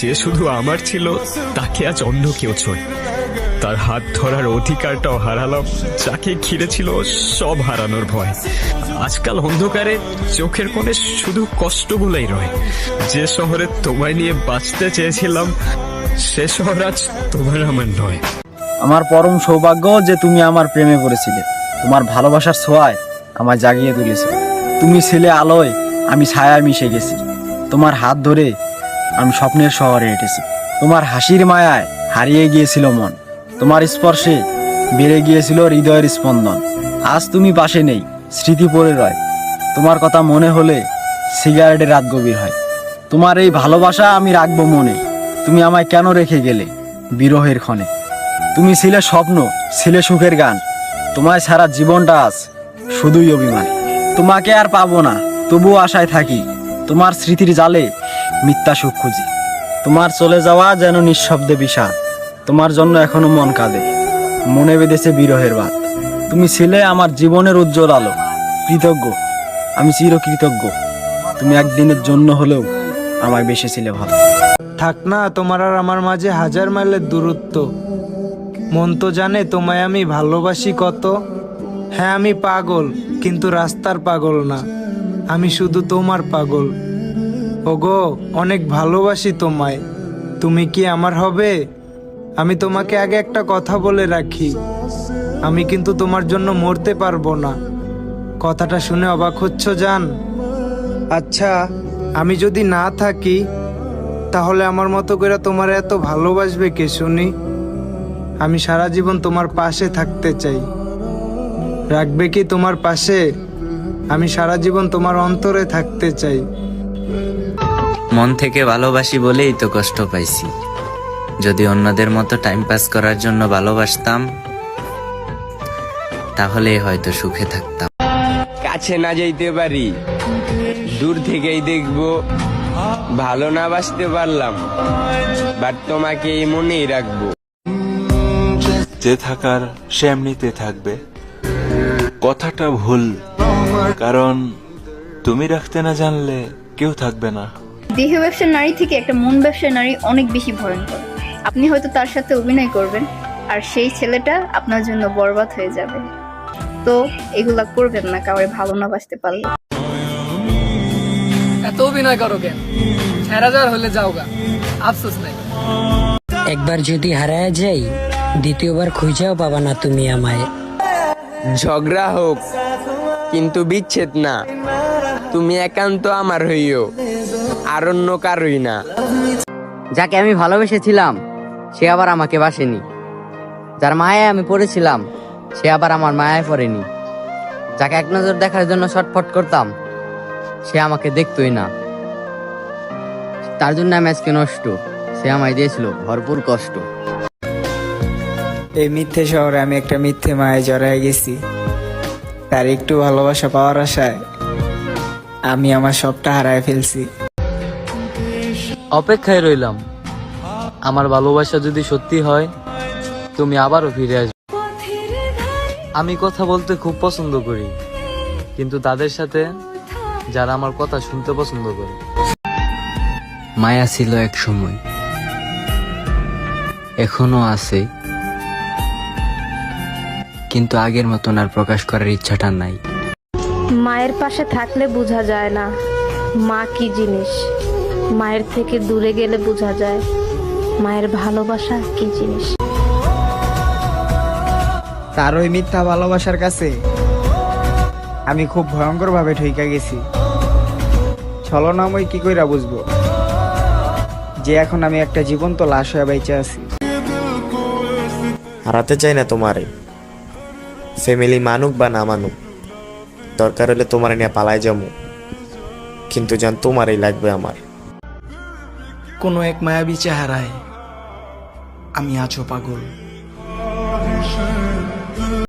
যে শুধু আমার ছিল, তাকে আজ অন্য কেউ ছোট তার হাত ধরার অধিকারটাও হারালাম, যাকে ঘিরে ছিল সব হারানোর ভয়। আজকাল অন্ধকারে চোখের কোণে শুধু কষ্টগুলোই রয়। যে শহরে তোমায় নিয়ে বাঁচতে চেয়েছিলাম, সে শহর আজ তোমার আমার নয়। আমার পরম সৌভাগ্য যে তুমি আমার প্রেমে পড়েছিলে। তোমার ভালোবাসার ছোঁয়ায় আমায় জাগিয়ে তুলেছে তুমি ছেলে আলোয়, আমি ছায়ায় মিশে গেছি। তোমার হাত ধরে আমি স্বপ্নের শহরে হেঁটেছি তোমার হাসির মায়ায় হারিয়ে গিয়েছিল মন। তোমার স্পর্শে বেড়ে গিয়েছিল হৃদয়ের স্পন্দন। আজ তুমি পাশে নেই, স্মৃতি পড়ে রয়। তোমার কথা মনে হলে সিগারেটে রাত গভীর হয়। তোমার এই ভালোবাসা আমি রাখব মনে। তুমি আমায় কেন রেখে গেলে বিরহের ক্ষণে? তুমি ছিলে স্বপ্ন, ছিলে সুখের গান। তোমায় সারা জীবনটা আজ শুধুই অভিমান। তোমাকে আর পাবো না, তবুও আশায় থাকি। তোমার স্মৃতির জালে মিথ্যা সুখ খুঁজি। তোমার চলে যাওয়া যেন নিঃশব্দে বিষাদ। তোমার জন্য এখনও মন কাঁদে। মনে বেঁধেছে বিরহের বাত তুমি ছিলে আমার জীবনের উজ্জ্বল আলো। কৃতজ্ঞ। আমি চিরকৃতজ্ঞ। তুমি একদিনের জন্য হলেও আমায় বেসেছিলে ভালো। থাক না, তোমার আর আমার মাঝে হাজার মাইলের দূরত্ব। মন তো জানে তোমায় আমি ভালোবাসি কত। হ্যাঁ আমি পাগল, কিন্তু রাস্তার পাগল না। আমি শুধু তোমার পাগল। ওগো অনেক ভালোবাসি তোমায়। তুমি কি আমার হবে? আমি তোমাকে আগে একটা কথা বলে রাখি। আমি কিন্তু তোমার জন্য মরতে পারব না। কথাটা শুনে অবাক হচ্ছ জান। আচ্ছা। আমি যদি না থাকি তাহলে আমার মতো করে তোমার এত ভালোবাসবে কে শুনি? আমি সারা জীবন তোমার পাশে থাকতে চাই। রাখবে কি তোমার পাশে? আমি সারা জীবন তোমার অন্তরে থাকতে চাই। মন থেকে ভালোবাসি বলেই তো কষ্ট পাইছি। যদি অন্যদের মতো টাইম পাস করার জন্য ভালোবাসতাম তাহলে হয়তো সুখে থাকতাম। কাছে না যাইতে পারি। দূর থেকেই দেখব ভালো না বাসতে পারলাম বাট তোমাকে এই মনেই রাখব। যে থাকার সে এমনিতে থাকবে। কথাটা ভুল কারণ তুমি রাখতে না জানলে কেউ থাকবে না। দেহ ব্যবসার নারী থেকে একটা মন ব্যবসার নারী অনেক বেশি ভয়ঙ্কর। আপনি হয়তো তার সাথে অভিনয় করবেন আর সেই ছেলেটা আপনার জন্য বরবাদ হয়ে যাবে। তো এগুলা করবেন না কাউরে ভালো না বাসতে পারলে। এত অভিনয় করো কেন? যাওয়ার হলে যাও গা। আফসোস নাই। একবার যদি হারায় যাই দ্বিতীয়বার খুঁজেও পাবা না তুমি আমায়। ঝগড়া হোক কিন্তু বিচ্ছেদ না। তুমি একান্ত আমার হইও আর অন্য কারোই না। যাকে আমি ভালোবেসেছিলাম সে আবার আমাকে বাসেনি। যার মায়ায় আমি পড়েছিলাম সে আবার আমার মায়ায় পড়েনি। যাকে এক নজর দেখার জন্য ছটফট করতাম সে আমাকে দেখতই না। তার জন্য আমি আজকে নষ্ট। সে আমায় দিয়েছিল ভরপুর কষ্ট। এই মিথ্যে শহরে আমি একটা মিথ্যে মায়ে জড়ায় গেছি। তার একটু ভালোবাসা পাওয়ার আশায় আমি আমার সবটা হারায় ফেলছি। অপেক্ষায় রইলাম। আমার ভালোবাসা যদি সত্যি হয় তুমি আবারও ফিরে আসবে। আমি কথা বলতে খুব পছন্দ করি কিন্তু তাদের সাথে যারা আমার কথা শুনতে পছন্দ করে। মায়া ছিল এক সময় এখনও আছে কিন্তু আগের মতন আর প্রকাশ করার ইচ্ছাটা নাই। মায়ের পাশে থাকলে বোঝা যায় না মা কি জিনিস। মায়ের থেকে দূরে গেলে বোঝা যায় মায়ের ভালোবাসা কি জিনিস। তার ওই মিথ্যা ভালোবাসার কাছে আমি খুব ভয়ঙ্কর ভাবে ঠইকা গেছি। ছলনাময় কি কইরা বুঝব? যে এখন আমি একটা জীবন্ত লাশ হয়ে বেঁচে আছি। হারাতে চাই না তোমারে। ফ্যামিলি মানুক বা না মানুক। দরকার হলে তোমার নিয়ে পালায় যাব। কিন্তু যেন তোমারই লাগবে আমার। কোনো এক মায়াবী চেহারায় আমি আছো পাগল।